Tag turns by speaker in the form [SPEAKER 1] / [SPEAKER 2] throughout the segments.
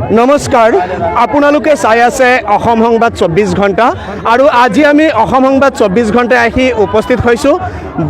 [SPEAKER 1] নমস্কাৰ, আপোনালোকে চাই আছে অসম সংবাদ চৌব্বিছ ঘণ্টা আৰু আজি আমি অসম সংবাদ চৌব্বিছ ঘণ্টাই আহি উপস্থিত হৈছোঁ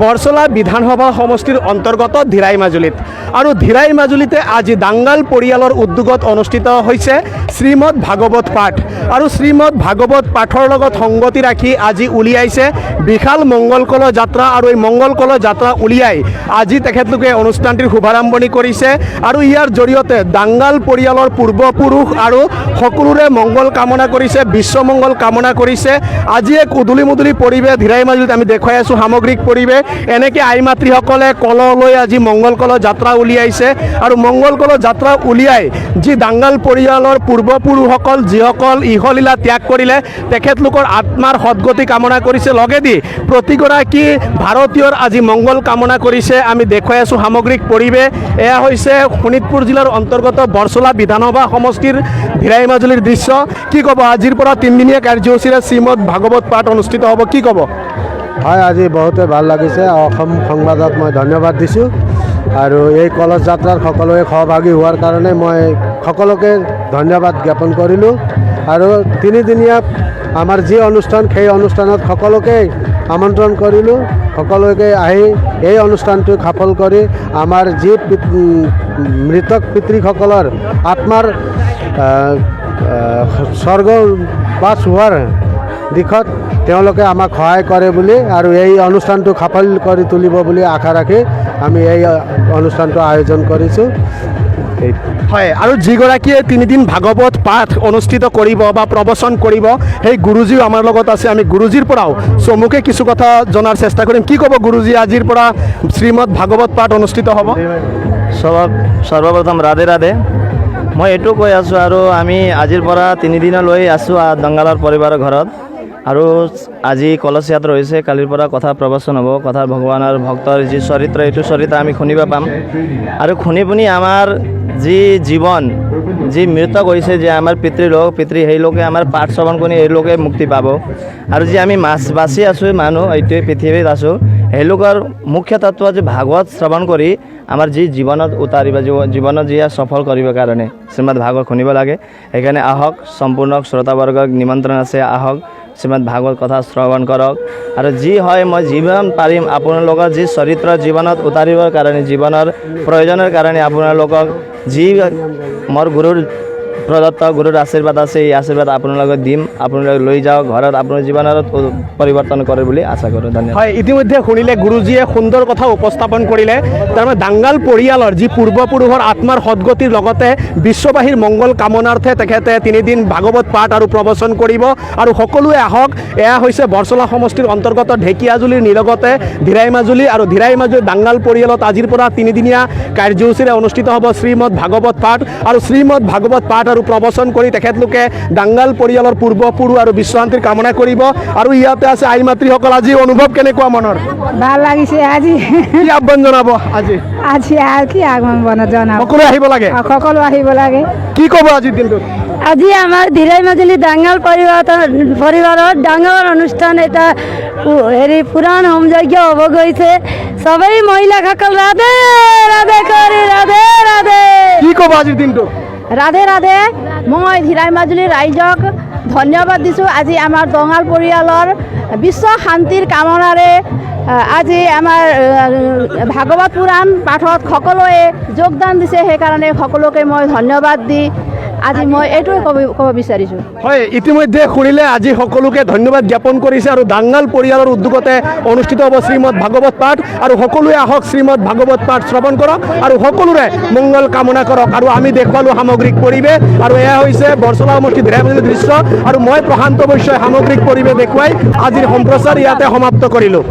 [SPEAKER 1] বৰচলা বিধানসভা সমষ্টিৰ অন্তৰ্গত ধীৰাই মাজুলীত। আৰু ধীৰাই মাজুলীতে আজি দাংগাল পৰিয়ালৰ উদ্যোগত অনুষ্ঠিত হৈছে শ্ৰীমদ ভাগৱত পাঠ। আৰু শ্ৰীমদ ভাগৱত পাঠৰ লগত সংগতি ৰাখি আজি উলিয়াইছে বিশাল মংগল কল যাত্ৰা আৰু এই মংগল কল যাত্ৰা উলিয়াই আজি তেখেতলোকে অনুষ্ঠানটিৰ শুভাৰম্ভণি কৰিছে আৰু ইয়াৰ জৰিয়তে দাংগাল পৰিয়ালৰ পূৰ্বপুৰুষ আৰু সকলোৰে মংগল কামনা কৰিছে বিশ্বমংগল কামনা কৰিছে। আজি এক উদুলি মুদুলি পৰিৱেশ, ধীৰাই মাজুলীত আমি দেখুৱাই আছোঁ সামগ্ৰিক পৰিৱেশ। এনেকৈ আই মাতৃসকলে কললৈ আজি মংগল কল যাত্ৰা উলিয়াইছে আৰু মংগল কল যাত্ৰা উলিয়াই যি দাংগাল পৰিয়ালৰ পূৰ্বপুৰুষসকল, যিসকল ইহলীলা ত্যাগ কৰিলে তেখেতলোকৰ আত্মাৰ সদগতি কামনা কৰিছে। লগেদি প্ৰতিগৰাকী ভাৰতীয়ৰ আজি মংগল কামনা কৰিছে। আমি দেখুৱাই আছোঁ সামগ্ৰিক পৰিৱেশ। এয়া হৈছে শোণিতপুৰ জিলাৰ অন্তৰ্গত বৰচলা বিধানসভা সমষ্টিৰ ভিৰাই মাজুলীৰ দৃশ্য। কি ক'ব? আজিৰ পৰা তিনিদিনীয়া কাৰ্যসূচীৰে শ্ৰীমদ ভাগৱত পাঠ অনুষ্ঠিত হ'ব। কি ক'ব?
[SPEAKER 2] হয়, আজি বহুতে ভালো লাগিছে। অসম সংবাদত মই ধন্যবাদ দিছোঁ। আৰু এই কলচ যাত্ৰাত সকলোৱে সহভাগী হোৱাৰ কাৰণে মই সকলোকে ধন্যবাদ জ্ঞাপন কৰিলোঁ। আৰু তিনিদিনীয়া আমাৰ যি অনুষ্ঠান সেই অনুষ্ঠানত সকলোকে আমন্ত্ৰণ কৰিলোঁ। সকলোকে আহি এই অনুষ্ঠানটো সফল কৰি আমাৰ যি মৃতক পিতৃসকলৰ আত্মাৰ আহ, স্বৰ্গবাস হোৱাৰ দিশত তেওঁলোকে আমাক সহায় কৰে বুলি আৰু এই অনুষ্ঠানটো সফল কৰি তুলিব বুলি আশা ৰাখি আমি এই অনুষ্ঠানটো আয়োজন কৰিছোঁ।
[SPEAKER 1] হয়, আৰু যিগৰাকীয়ে তিনিদিন ভাগৱত পাঠ অনুষ্ঠিত কৰিব বা প্ৰবচন কৰিব, সেই গুৰুজীও আমাৰ লগত আছে। আমি গুৰুজীৰ পৰাও চমুকে কিছু কথা জনাৰ চেষ্টা কৰিম। কি ক'ব গুৰুজী? আজিৰ পৰা শ্ৰীমদ ভাগৱত পাঠ অনুষ্ঠিত হ'ব।
[SPEAKER 3] সৰ্ব সৰ্বপ্ৰথম ৰাধে ৰাধে। মই এইটো কৈ আছোঁ আৰু আমি আজিৰ পৰা তিনিদিনলৈ আছোঁ দংগালৰ পৰিবাৰৰ ঘৰত। আৰু আজি কলচ যাত্ৰা হৈছে কালিৰ পৰা কথা প্ৰবচন হ'ব, কথা ভগৱানৰ ভক্তৰ যি চৰিত্ৰ, এইটো চৰিত্ৰ আমি শুনিব পাম। আৰু শুনি শুনি আমাৰ যি জীৱন, যি মৃত গৈছে যে আমাৰ পিতৃলোক, পিতৃ সেই লোকে আমাৰ পাঠ শ্ৰৱণ কৰি এই লোকে মুক্তি পাব। আৰু যি আমি মাছ বাচি আছোঁ, মানুহ, এইটোৱে পৃথিৱীত আছোঁ সেই লোকৰ মুখ্য তত্ত্ব যে ভাগৱত শ্ৰৱণ কৰি আমাৰ যি জীৱনত উতাৰিব জীৱনত যি সফল কৰিবৰ কাৰণে। শ্ৰীমদ ভাগৱত শুনিব লাগে। সেইকাৰণে আহক, সম্পূৰ্ণ শ্ৰোতাবৰ্গক নিমন্ত্ৰণ আছে, আহক। শ্ৰীমদ ভাগৱত কথা শ্ৰৱণ কৰক। আৰু যি হয়, মই যিমান পাৰিম আপোনালোকৰ যি চৰিত্ৰ জীৱনত উতাৰিবৰ কাৰণে, জীৱনৰ প্ৰয়োজনৰ কাৰণে আপোনালোকক যি মোৰ গুৰুৰ প্ৰদত্ত গুৰুৰ আশীৰ্বাদ আছে, এই আশীৰ্বাদ আপোনালোকক দিম। আপোনালোকে লৈ যাওক ঘৰত আপোনাৰ জীৱনত পৰিৱৰ্তন কৰে বুলি আশা কৰোঁ। ধন্যবাদ।
[SPEAKER 1] হয়, ইতিমধ্যে শুনিলে গুৰুজীয়ে সুন্দৰ কথা উপস্থাপন কৰিলে। তাৰমানে দাংগাল পৰিয়ালৰ যি পূৰ্বপুৰুষৰ আত্মাৰ সদগতিৰ লগতে বিশ্ববাসীৰ মংগল কামনাৰ্থে তেখেতে তিনিদিন ভাগৱত পাঠ আৰু প্ৰবচন কৰিব আৰু সকলোৱে আহক। এয়া হৈছে বৰচলা সমষ্টিৰ অন্তৰ্গত ঢেকীয়াজুলিৰ নিলগতে ধীৰাই মাজুলী আৰু ধীৰাই মাজুলী দাংগাল পৰিয়ালত আজিৰ পৰা তিনিদিনীয়া কাৰ্যসূচীৰে অনুষ্ঠিত হ'ব শ্ৰীমদ ভাগৱত পাঠ। আৰু শ্ৰীমদ ভাগৱত পাঠ আৰু প্ৰবচন কৰি তেখেতলোকে দাংগাল পৰিয়ালৰ পূৰ্বপুৰুষ আৰু বিশ্বশান্তিৰ কামনা কৰিব আৰু ইয়াতে আছে আই মাতৃসকল। আজি অনুভৱ কেনেকুৱা মনৰ?
[SPEAKER 4] ভালো লাগিছে আজি।
[SPEAKER 1] কি আহ্বান জনাব আজি?
[SPEAKER 4] আজি কি আগমন জনাব?
[SPEAKER 1] সকলোৱে আহিব লাগে?
[SPEAKER 4] সকলো আহিব লাগে।
[SPEAKER 1] কি ক'ব আজিৰ দিনটোত?
[SPEAKER 4] আজি আমাৰ ধীৰাই মাজুলী ডাঙৰ পৰিবাৰৰ পৰিবাৰত ডাঙৰ অনুষ্ঠান এটা হেৰি পুৰাণ হোম যজ্ঞ হ'ব গৈছে। চবেই মহিলাসকল ৰাধে ৰাধে কৰি ৰাধে ৰাধে।
[SPEAKER 1] কি ক'ব আজিৰ দিনটো
[SPEAKER 5] ৰাধে ৰাধে মই ধীৰাই মাজুলী ৰাইজক ধন্যবাদ দিছোঁ। আজি আমাৰ দঙাল পৰিয়ালৰ বিশ্ব শান্তিৰ কামনাৰে আজি আমাৰ ভাগৱত পুৰাণ পাঠত সকলোৱে যোগদান দিছে। সেইকাৰণে সকলোকে মই ধন্যবাদ দি আজি মই এইটোৱে ক'ব ক'ব বিচাৰিছোঁ।
[SPEAKER 1] হয়, ইতিমধ্যে শুনিলে আজি সকলোকে ধন্যবাদ জ্ঞাপন কৰিছে আৰু দাংগাল পৰিয়ালৰ উদ্যোগতে অনুষ্ঠিত হ'ব শ্ৰীমদ ভাগৱত পাঠ আৰু সকলোৱে আহক শ্ৰীমদ ভাগৱত পাঠ শ্ৰৱণ কৰক আৰু সকলোৰে মংগল কামনা কৰক আৰু আমি দেখুৱালোঁ সামগ্ৰিক পৰিৱেশ আৰু এয়া হৈছে বৰচলা সমষ্টি ধীৰামজলীৰ দৃশ্য আৰু মই প্ৰশান্ত বৈশ্যই সামগ্ৰিক পৰিৱেশ দেখুৱাই আজিৰ সম্প্ৰচাৰ ইয়াতে সমাপ্ত কৰিলোঁ।